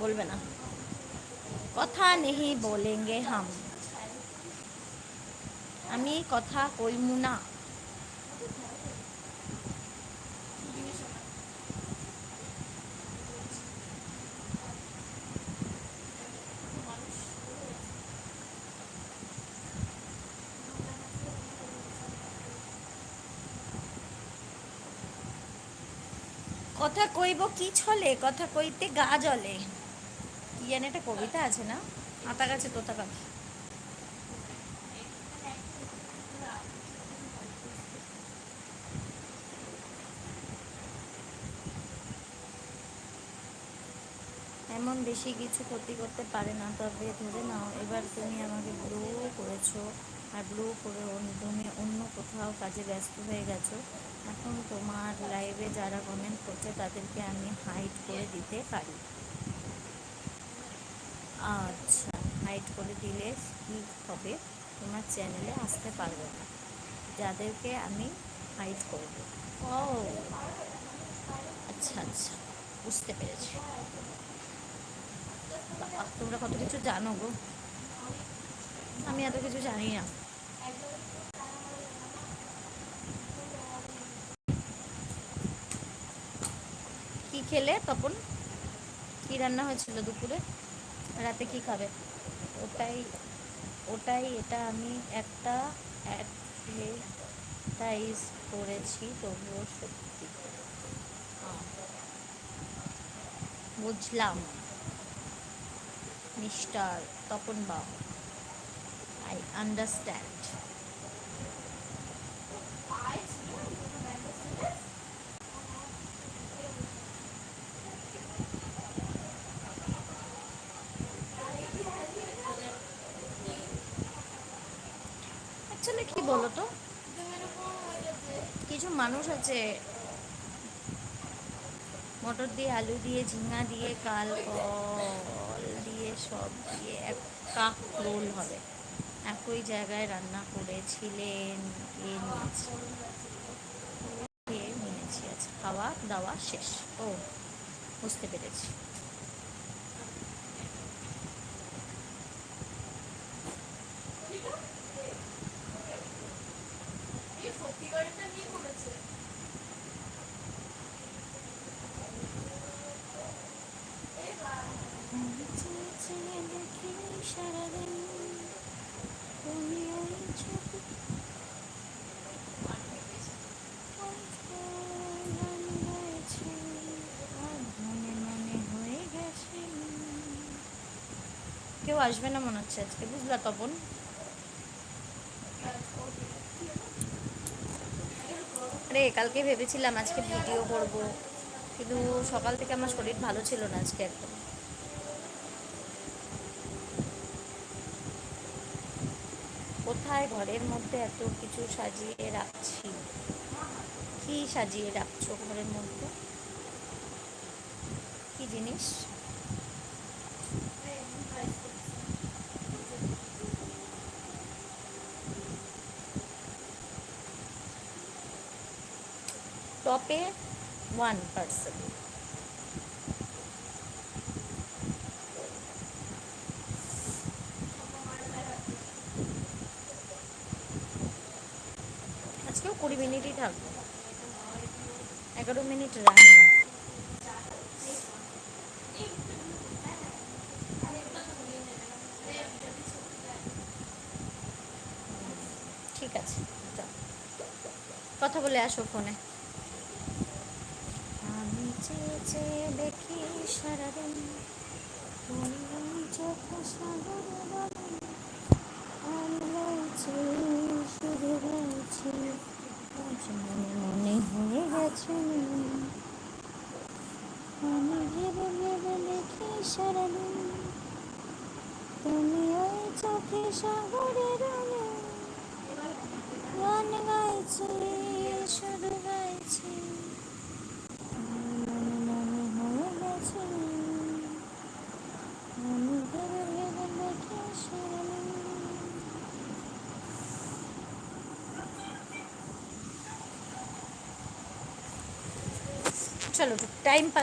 বলবে না। কথা নেহি বলেঙ্গে হাম। আমি কথা কইমু না। কথা কইব কি ছলে? কথা কইতে গা জ্বলে জানি একটা কবিতা আছে না? আতা গাছে তোতা পাখি এমন বেশি কিছু ক্ষতি করতে পারে না, তবে ধরে নাও, এবার তুমি আমাকে ব্লু করেছ, আর ব্লু করে তুমি অন্য কোথাও কাজে ব্যস্ত হয়ে গেছো। এখন তোমার লাইভে যারা কমেন্ট করছে, তাদেরকে আমি হাইড করে দিতে পারি। আচ্ছা হাইড করে দিলে কি হবে। তোমার চ্যানেলে আসতে পারবে না। যাদেরকে আমি হাইড করব। ও আচ্ছা আচ্ছা বুঝতে পেরেছি। তোমরা কত কিছু জানো গো। আমি এত কিছু জানি না। কি খেলে তখন কি রান্না হয়েছিল দুপুরে? রাতে কি খাবে? ওটাই ওটাই, এটা আমি একটা অ্যাডভার্টাইজ করেছি, তবুও সত্যি। বুঝলাম। Mister Tapan Babu I understand actually কি বলো তো কিছু মানুষ আছে। মটর দিয়ে, আলু দিয়ে, ঝিঙা দিয়ে, কাল, কল দিয়ে, সব দিয়ে এক কাক রোল হবে। একই জায়গায় রান্না করেছিলেন, এ খেয়ে নিয়েছি আচ্ছা খাওয়া দাওয়া শেষ। ও, বুঝতে পেরেছি সারাদিন তুমি ওই চোখে গান গাইছি, আর মনে মনে হয়ে গেছে। কেউ আসবে না মনে হচ্ছে আজকে, বুঝলা তপন? আরে, কালকে ভেবেছিলাম আজকে ভিডিও করব, কিন্তু সকাল থেকে আমার শরীর ভালো ছিল না আজকে একদম। কোথায় ঘরের মধ্যে এত কিছু সাজিয়ে রাখছি? কি সাজিয়ে রাখছো ঘরের মধ্যে? কি জিনিস? টপে ওয়ান পার্সন আজকেও কুড়ি মিনিটই থাকব। এগারো মিনিট রানিং ঠিক আছে কথা বলে আসো ফোনে আমি চেয়ে দেখি সারাদিন। তুমি শুধু মনে হয়ে গেছে আমি ভেবে ভেবে দেখি তুমি ওই চোখে সাগরে चलो टाइम पास